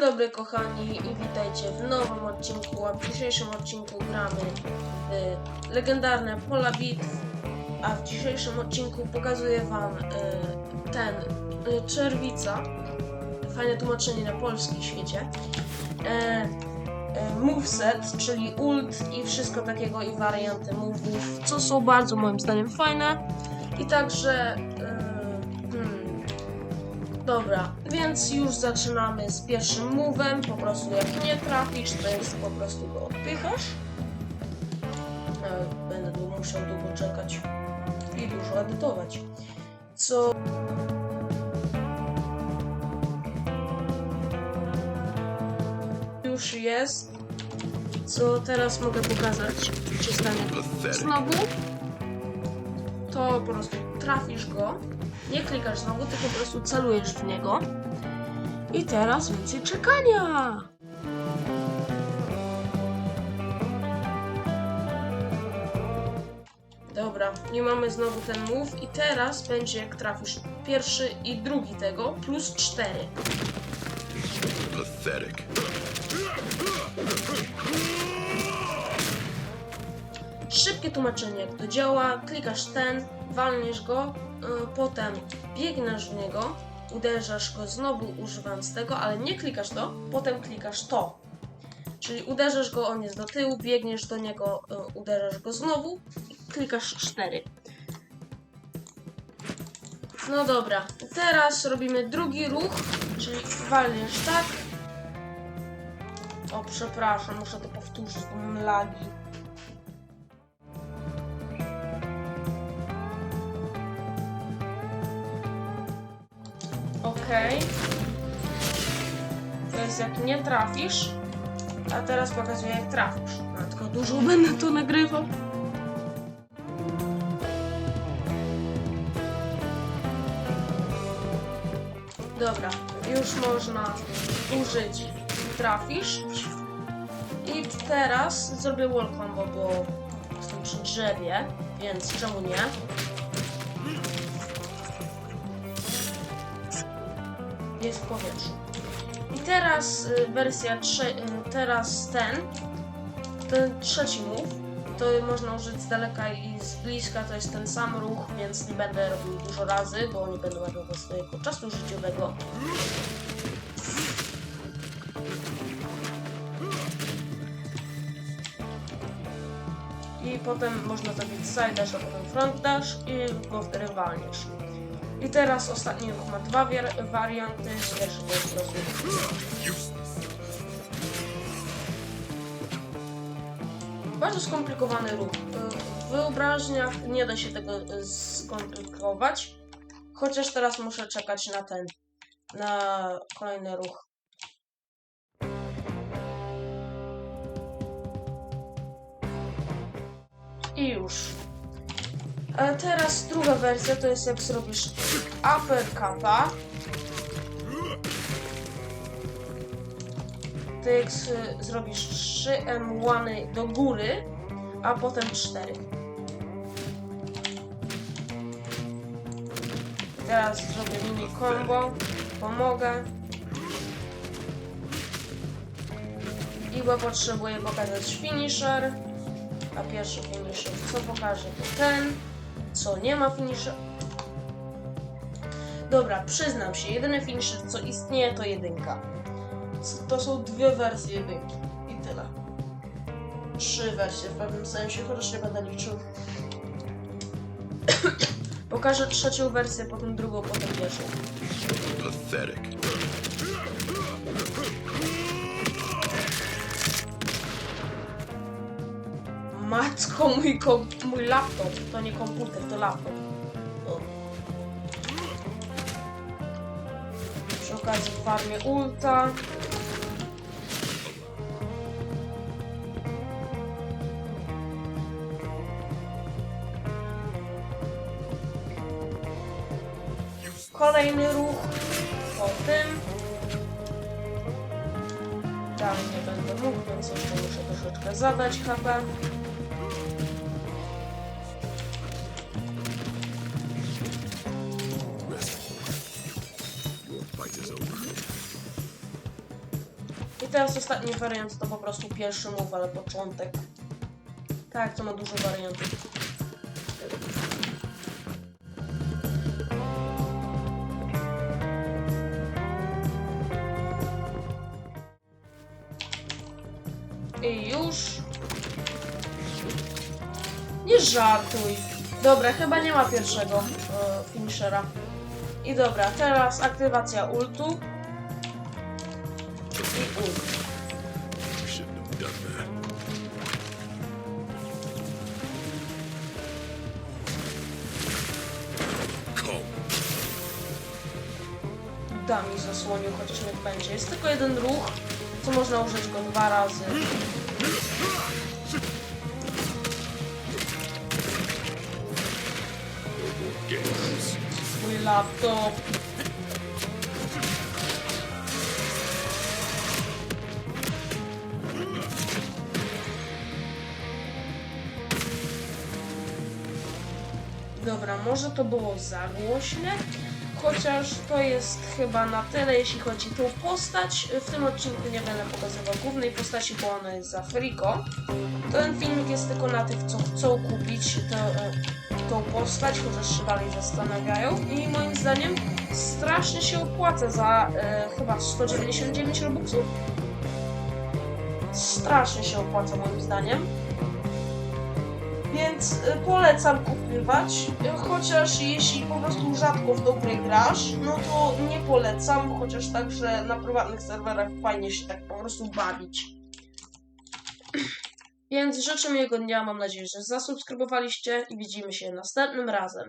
dobry kochani i witajcie w nowym odcinku, a w dzisiejszym odcinku gramy w legendarne pola bitw, a w dzisiejszym odcinku pokazuję wam e, ten e, czerwica, fajne tłumaczenie na polski świecie, e, e, moveset, czyli ult i wszystko takiego i warianty move'ów, co są bardzo moim zdaniem fajne. I także hmm, Dobra, więc już zaczynamy z pierwszym move'em. Po prostu jak nie trafisz, to jest po prostu go odpychasz. E, Będę tu musiał długo czekać i dużo edytować. Co... Już jest. Co teraz mogę pokazać? Czy stanie znowu? To po prostu trafisz go. Nie klikasz znowu, tylko po prostu celujesz w niego. I teraz więcej czekania. Dobra, nie mamy znowu ten move i teraz będzie jak trafisz pierwszy i drugi tego plus 4. Pathetic. Szybkie tłumaczenie, jak to działa. Klikasz ten, walniesz go, y, potem biegniesz w niego, uderzasz go znowu używając tego, ale nie klikasz to, potem klikasz to. Czyli uderzasz go, on jest do tyłu, biegniesz do niego, y, uderzasz go znowu i klikasz 4. No dobra, teraz robimy drugi ruch, czyli walniesz tak. O, przepraszam, muszę to powtórzyć, bo mam lagi. Okej. To jest jak nie trafisz. A teraz pokazuję jak trafisz. No, tylko dużo będę to nagrywał. Dobra, już można użyć trafisz. I teraz zrobię wall combo, bo jestem przy drzewie, więc czemu nie? Jest w powietrzu. I teraz y, wersja trze- y, teraz ten, ten trzeci move, to można użyć z daleka i z bliska, to jest ten sam ruch, więc nie będę robił dużo razy, bo nie będę ładował swojego czasu życiowego. I potem można zrobić side dash, a potem front dash i go wtedy walniesz. I teraz ostatni ruch ma dwa warianty. Pierwszy to jest prostu bardzo skomplikowany ruch. W wyobraźniach nie da się tego y, skomplikować. Chociaż teraz muszę czekać na ten, na kolejny ruch. I już. A teraz druga wersja to jest jak zrobisz uppercuta. To jak zrobisz 3 M1 do góry, a potem 4. Teraz zrobię mini combo, pomogę. I bo potrzebuję pokazać finisher. A pierwszy finisher co pokażę to ten co nie ma finisher. Dobra, przyznam się, jedyny finisher co istnieje to jedynka. To są dwie wersje jedynki i tyle. Trzy wersje w pewnym sensie, chociaż nie będę liczył. Pokażę trzecią wersję, potem drugą, potem pierwszą. Matko, mój, mój laptop. To nie komputer, to laptop. O. Przy okazji farmię ulta. Kolejny ruch po tym. Dalej nie będę mógł, więc jeszcze muszę troszeczkę zadać HP. Over. teraz ostatni wariant to po prostu pierwszy move, ale początek. Tak, to ma dużo wariantów. I już. Nie żartuj. Dobra, chyba nie ma pierwszego e, finishera. I dobra, teraz aktywacja ultu. I ult. Da mi zasłonił, chociaż niech będzie. Jest tylko jeden ruch, co można użyć go dwa razy. Laptop. Dobra, może to było za głośne, chociaż to jest chyba na tyle, jeśli chodzi o tą postać. W tym odcinku nie będę pokazywał głównej postaci, bo ona jest za friko. Ten filmik jest tylko na tych, co chcą kupić tę, e, tą postać, chociaż się dalej zastanawiają. I moim zdaniem strasznie się opłaca za e, chyba 199 robuxów. Strasznie się opłaca moim zdaniem. Więc e, polecam kupywać, chociaż jeśli po prostu rzadko w tą grasz, no to nie polecam, chociaż także na prywatnych serwerach fajnie się tak po prostu bawić. Więc życzę miłego dnia, mam nadzieję, że zasubskrybowaliście i widzimy się następnym razem.